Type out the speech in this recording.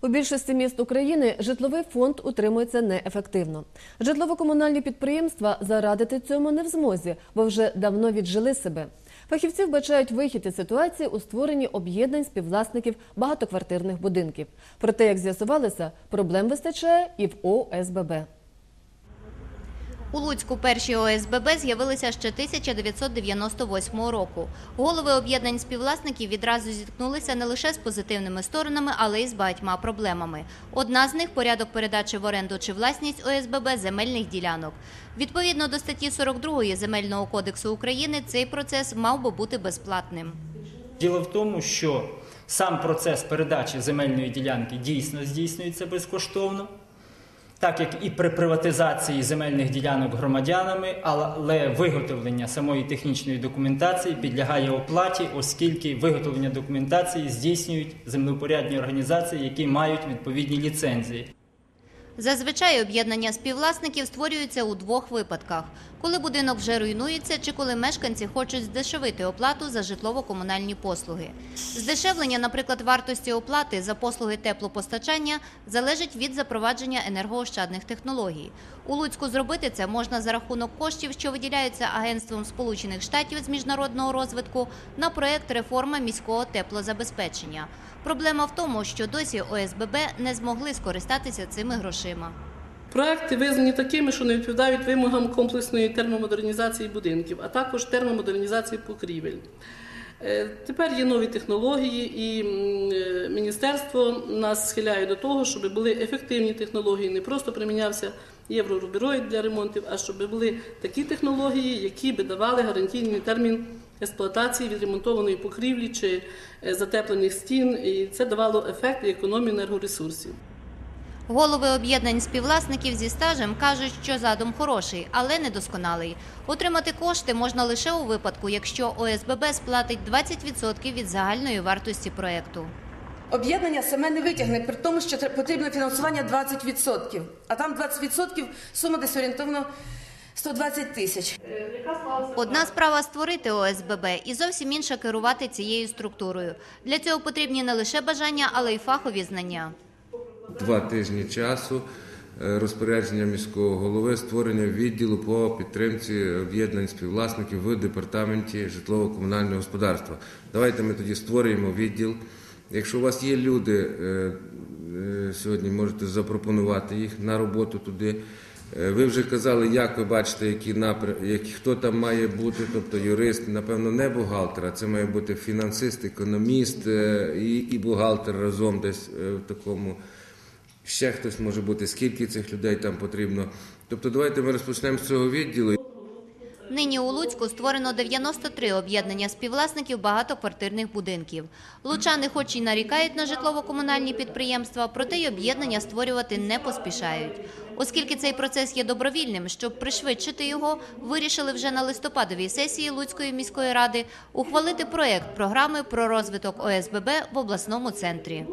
У більшості міст України житловий фонд утримується неефективно. Житлово-комунальні підприємства зарадити цьому не в змозі, бо вже давно віджили себе. Фахівці вбачають вихід із ситуації у створенні об'єднань співвласників багатоквартирних будинків. Проте, як з'ясувалося, проблем вистачає і в ОСББ. У Луцьку перші ОСББ з'явилися ще 1998 року. Голови об'єднань співвласників відразу зіткнулися не лише з позитивними сторонами, але й з багатьма проблемами. Одна з них порядок передачі в оренду чи власність ОСББ земельних ділянок. Відповідно до статті 42 Земельного кодексу України, цей процес мав би бути безплатним. Діло в тому, що сам процес передачі земельної ділянки дійсно здійснюється безкоштовно, так як і при приватизації земельних ділянок громадянами, але виготовлення самої технічної документації підлягає оплаті, оскільки виготовлення документації здійснюють землепорядні організації, які мають відповідні ліцензії. Зазвичай об'єднання співвласників створюються у двох випадках: коли будинок вже руйнується, чи коли мешканці хочуть здешевити оплату за житлово-комунальні послуги. Здешевлення, наприклад, вартості оплати за послуги теплопостачання залежить від запровадження енергоощадних технологій. У Луцьку зробити це можна за рахунок коштів, що виділяються Агентством Сполучених Штатів з міжнародного розвитку на проект реформа міського теплозабезпечення. Проблема в тому, що досі ОСББ не змогли скористатися цими грошима. Проекти визнані такими, що не відповідають вимогам комплексної термомодернізації будинків, а також термомодернізації покрівель. Е, Тепер є нові технології, і е, міністерство нас схиляє до того, щоб були ефективні технології, не просто примінявся єврорубероїд для ремонтів, а щоб були такі технології, які би давали гарантійний термін експлуатації відремонтованої покрівлі чи е, затеплених стін, і це давало ефект і економію енергоресурсів. Голови об'єднань співвласників зі стажем кажуть, що задум хороший, але недосконалий. Отримати кошти можна лише у випадку, якщо ОСББ сплатить 20% від загальної вартості проекту. Об'єднання саме не витягне, при тому, що потрібне фінансування 20%. А там 20% сума десь орієнтовно 120 тисяч. Одна справа створити ОСББ і зовсім інша керувати цією структурою. Для цього потрібні не лише бажання, але й фахові знання. Два тижні часу е, розпорядження міського голови створення відділу по підтримці об'єднань співвласників в департаменті житлово-комунального господарства. Давайте ми тоді створюємо відділ. Якщо у вас є люди е, е, сьогодні, можете запропонувати їх на роботу туди. Ви вже казали, як ви бачите, які напрям, які, хто там має бути, тобто юрист, напевно, не бухгалтер, а це має бути фінансист, економіст і, і бухгалтер разом десь в такому. Ще хтось може бути, скільки цих людей там потрібно. Тобто, давайте ми розпочнемо з цього відділу. Нині у Луцьку створено 93 об'єднання співвласників багатоквартирних будинків. Лучани хоч і нарікають на житлово-комунальні підприємства, проте й об'єднання створювати не поспішають. Оскільки цей процес є добровільним, щоб пришвидшити його, вирішили вже на листопадовій сесії Луцької міської ради ухвалити проект програми про розвиток ОСББ в обласному центрі.